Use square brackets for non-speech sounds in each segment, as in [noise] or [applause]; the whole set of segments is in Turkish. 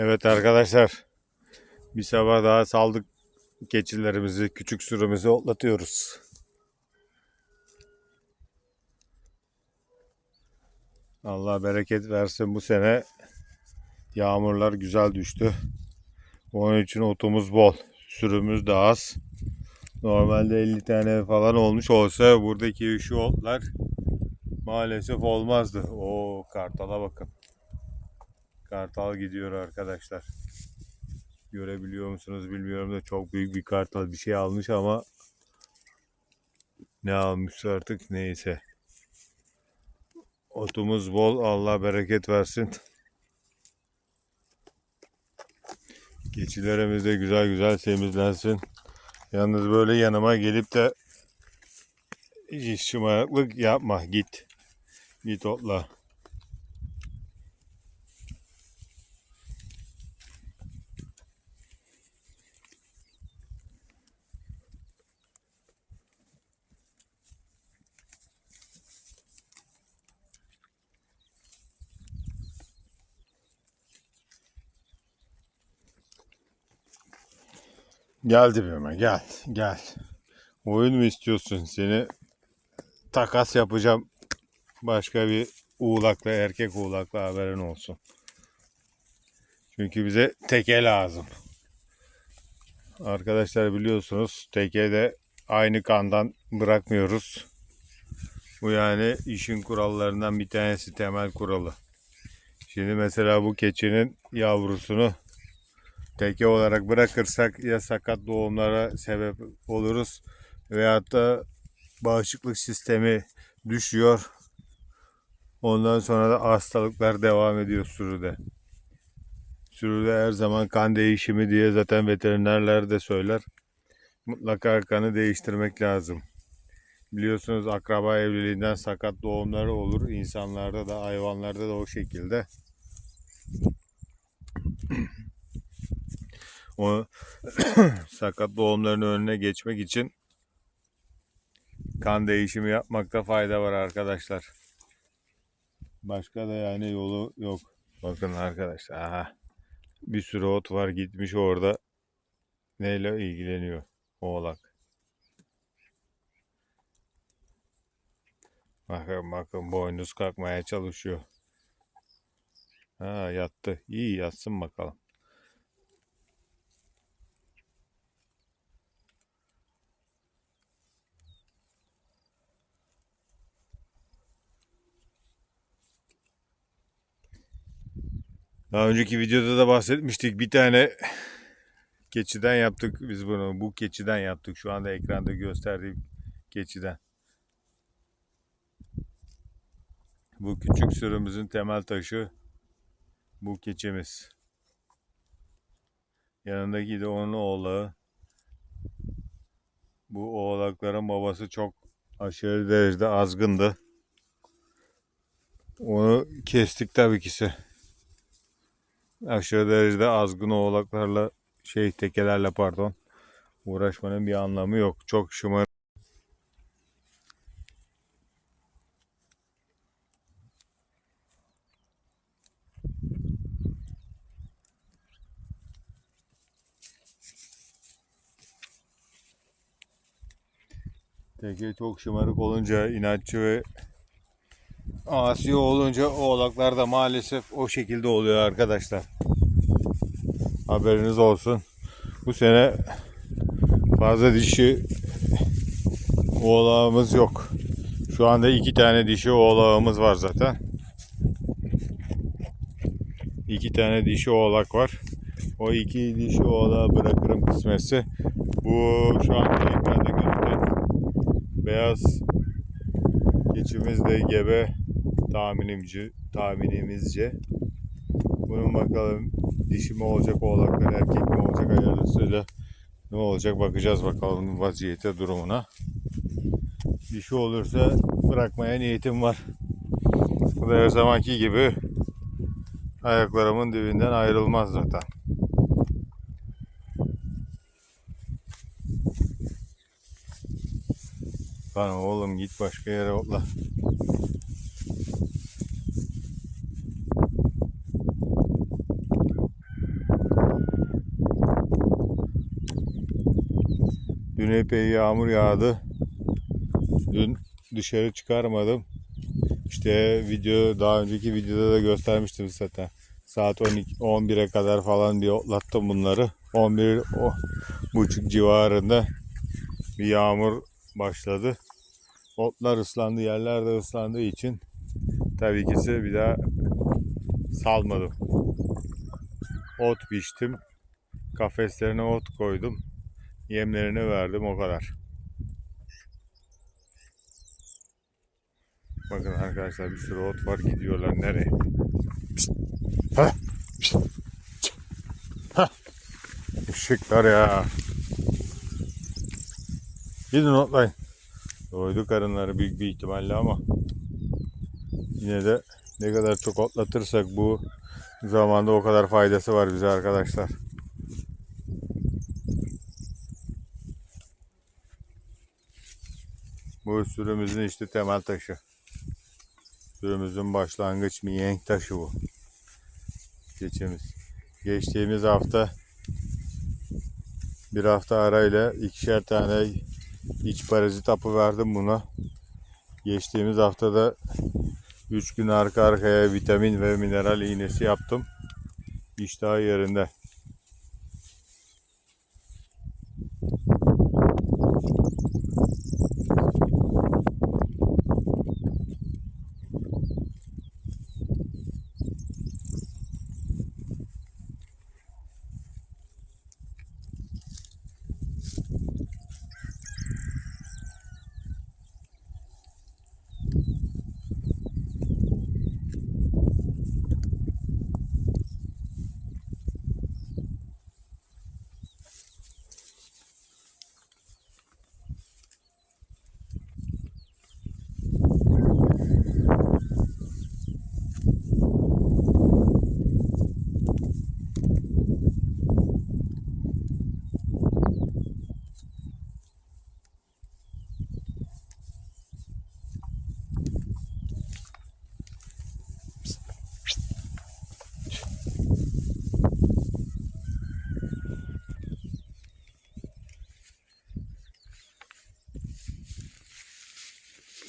Evet arkadaşlar. Bir sabah daha saldık keçilerimizi, küçük sürümüzü otlatıyoruz. Allah bereket versin bu sene yağmurlar güzel düştü. Onun için otumuz bol. Sürümüz de az. Normalde 50 tane falan olmuş olsa buradaki şu otlar maalesef olmazdı. O kartala bakın. Kartal gidiyor arkadaşlar. Görebiliyor musunuz bilmiyorum da çok büyük bir kartal bir şey almış ama ne almışsa artık neyse. Otumuz bol Allah bereket versin. Keçilerimiz de güzel güzel temizlensin. Yalnız böyle yanıma gelip de şımarıklık yapma git. Git otla. Gel dibime gel gel. Oyun mu istiyorsun seni? Takas yapacağım. Başka bir uğlakla erkek uğlakla haberin olsun. Çünkü bize teke lazım. Arkadaşlar biliyorsunuz teke de aynı kandan bırakmıyoruz. Bu yani işin kurallarından bir tanesi temel kuralı. Şimdi mesela bu keçinin yavrusunu teke olarak bırakırsak ya sakat doğumlara sebep oluruz veyahut da bağışıklık sistemi düşüyor. Ondan sonra da hastalıklar devam ediyor sürüde. Sürüde her zaman kan değişimi diye zaten veterinerler de söyler. Mutlaka kanı değiştirmek lazım. Biliyorsunuz akraba evliliğinden sakat doğumları olur. İnsanlarda da hayvanlarda da o şekilde. O [clears throat] sakat doğumların önüne geçmek için kan değişimi yapmakta fayda var arkadaşlar. Başka da yani yolu yok. Bakın arkadaşlar. Aha. Bir sürü ot var gitmiş orada. Neyle ilgileniyor? Oğlak. Bakın bakın boynuz kalkmaya çalışıyor. Ha yattı. İyi yatsın bakalım. Daha önceki videoda da bahsetmiştik. Bir tane keçiden yaptık biz bunu. Bu keçiden yaptık. Şu anda ekranda gösterdiğim keçiden. Bu küçük sürümüzün temel taşı bu keçimiz. Yanındaki de onun oğlağı. Bu oğlakların babası çok aşırı derecede azgındı. Onu kestik tabii ki aşırı derecede azgın oğlaklarla şey tekelerle pardon uğraşmanın bir anlamı yok. Çok şımar Teke çok şımarık olunca inatçı ve asi olunca oğlaklar da maalesef o şekilde oluyor arkadaşlar. Haberiniz olsun. Bu sene fazla dişi oğlağımız yok. Şu anda iki tane dişi oğlağımız var zaten. İki tane dişi oğlak var. O iki dişi oğlağı bırakırım kısmetse. Bu şu an ekranda gözüken beyaz keçimiz de gebe tahminimci tahminimizce. Bunun bakalım dişi mi olacak oğlaklar erkek mi olacak hayırlısıyla ne olacak bakacağız bakalım vaziyete durumuna. Dişi olursa bırakmaya niyetim var. Bu da her zamanki gibi ayaklarımın dibinden ayrılmaz zaten. Lan oğlum git başka yere otla. Dün epey yağmur yağdı. Dün dışarı çıkarmadım. İşte video daha önceki videoda da göstermiştim zaten. Saat 12 11'e kadar falan bir otlattım bunları. 11 o buçuk civarında bir yağmur başladı. Otlar ıslandı, yerler de ıslandığı için tabii ki bir daha salmadım. Ot biçtim. Kafeslerine ot koydum. Yemlerini verdim o kadar. Bakın arkadaşlar bir sürü ot var gidiyorlar nereye? Pişt. Hah. Pişt. Hah. Işıklar ya. Gidin otlayın. Doydu karınları büyük bir ihtimalle ama yine de ne kadar çok otlatırsak bu zamanda o kadar faydası var bize arkadaşlar. Bu sürümüzün işte temel taşı. Sürümüzün başlangıç mihenk taşı bu. Geçimiz. Geçtiğimiz hafta bir hafta arayla ikişer tane iç parazit hapı verdim buna. Geçtiğimiz haftada 3 gün arka arkaya vitamin ve mineral iğnesi yaptım. İştahı yerinde.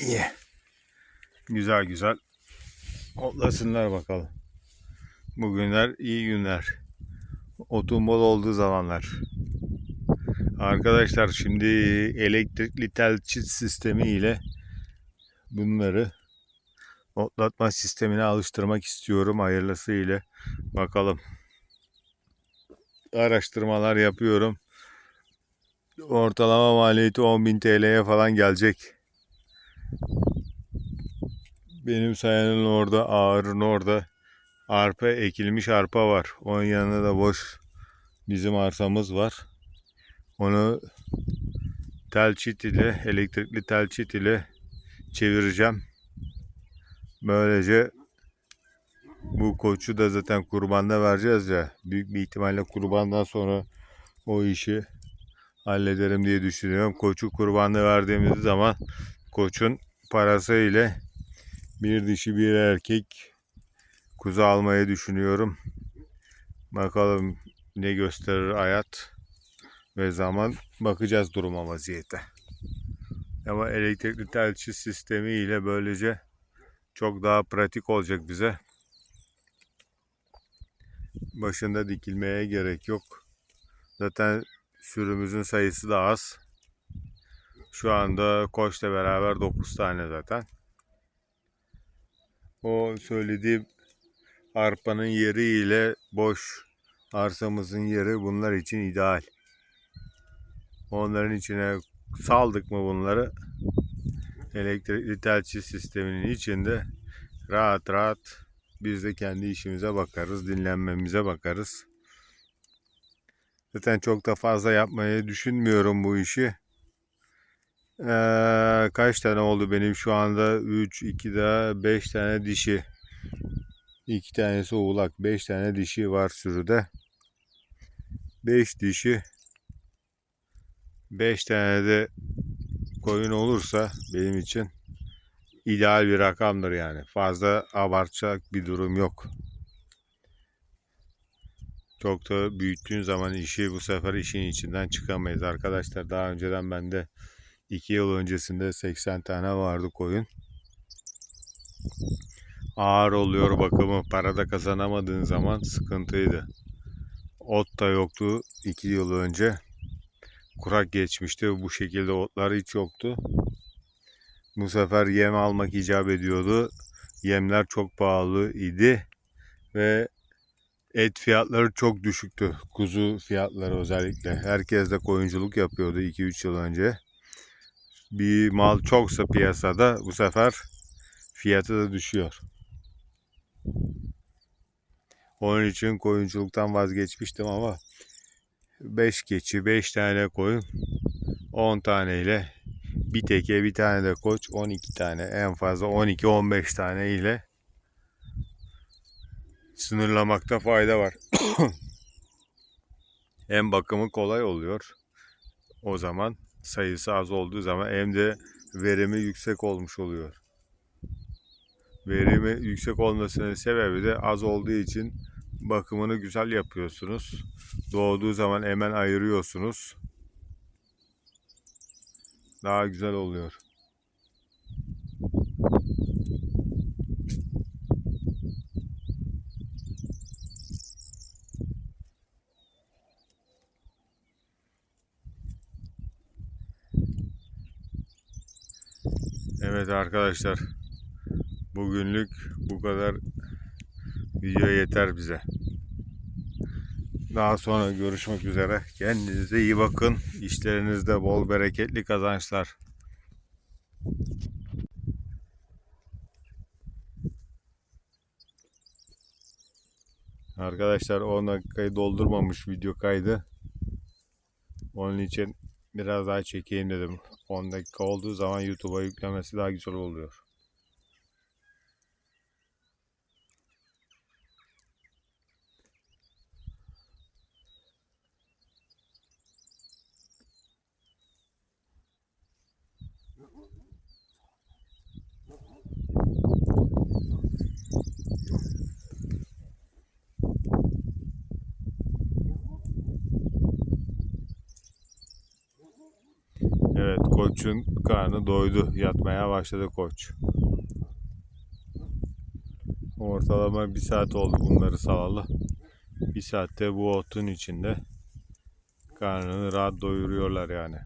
İyi. Güzel güzel. Otlasınlar bakalım. Bugünler iyi günler. Otun bol olduğu zamanlar. Arkadaşlar şimdi elektrikli telçit sistemi ile bunları otlatma sistemine alıştırmak istiyorum hayırlısı ile. Bakalım. Araştırmalar yapıyorum. Ortalama maliyeti 10.000 TL'ye falan gelecek. Benim sayanın orada, ağırın orada arpa ekilmiş arpa var. Onun yanında da boş bizim arsamız var. Onu tel çit ile, elektrikli tel çit ile çevireceğim. Böylece bu koçu da zaten kurbanda vereceğiz ya. Büyük bir ihtimalle kurbandan sonra o işi hallederim diye düşünüyorum. Koçu kurbanda verdiğimiz zaman koçun parası ile bir dişi bir erkek kuzu almayı düşünüyorum. Bakalım ne gösterir hayat ve zaman bakacağız duruma vaziyete. Ama elektrikli telsiz sistemi ile böylece çok daha pratik olacak bize. Başında dikilmeye gerek yok. Zaten sürümüzün sayısı da az. Şu anda koçla beraber 9 tane zaten. O söylediğim arpanın yeri ile boş arsamızın yeri bunlar için ideal. Onların içine saldık mı bunları elektrikli telsiz sisteminin içinde rahat rahat biz de kendi işimize bakarız, dinlenmemize bakarız. Zaten çok da fazla yapmayı düşünmüyorum bu işi. Ee, kaç tane oldu benim şu anda? 3, 2 daha 5 tane dişi. 2 tanesi oğlak. 5 tane dişi var sürüde. 5 dişi. 5 tane de koyun olursa benim için ideal bir rakamdır yani. Fazla abartacak bir durum yok. Çok da büyüttüğün zaman işi bu sefer işin içinden çıkamayız. Arkadaşlar daha önceden bende 2 yıl öncesinde 80 tane vardı koyun. Ağır oluyor bakımı. Parada kazanamadığın zaman sıkıntıydı. Ot da yoktu 2 yıl önce. Kurak geçmişti. Bu şekilde otlar hiç yoktu. Bu sefer yem almak icap ediyordu. Yemler çok pahalı idi ve et fiyatları çok düşüktü. Kuzu fiyatları özellikle. Herkes de koyunculuk yapıyordu 2-3 yıl önce. Bir mal çoksa piyasada bu sefer fiyatı da düşüyor. Onun için koyunculuktan vazgeçmiştim ama 5 keçi, 5 tane koyun, 10 tane ile bir teke bir tane de koç 12 tane en fazla 12-15 tane ile sınırlamakta fayda var. [coughs] hem bakımı kolay oluyor. O zaman sayısı az olduğu zaman hem de verimi yüksek olmuş oluyor. Verimi yüksek olmasının sebebi de az olduğu için bakımını güzel yapıyorsunuz. Doğduğu zaman hemen ayırıyorsunuz. Daha güzel oluyor. Evet arkadaşlar. Bugünlük bu kadar video yeter bize. Daha sonra görüşmek üzere. Kendinize iyi bakın. İşlerinizde bol bereketli kazançlar. Arkadaşlar 10 dakikayı doldurmamış video kaydı. Onun için biraz daha çekeyim dedim. 10 dakika olduğu zaman YouTube'a yüklemesi daha güzel oluyor. Evet koçun karnı doydu. Yatmaya başladı koç. Ortalama bir saat oldu bunları salalı. Bir saatte bu otun içinde karnını rahat doyuruyorlar yani.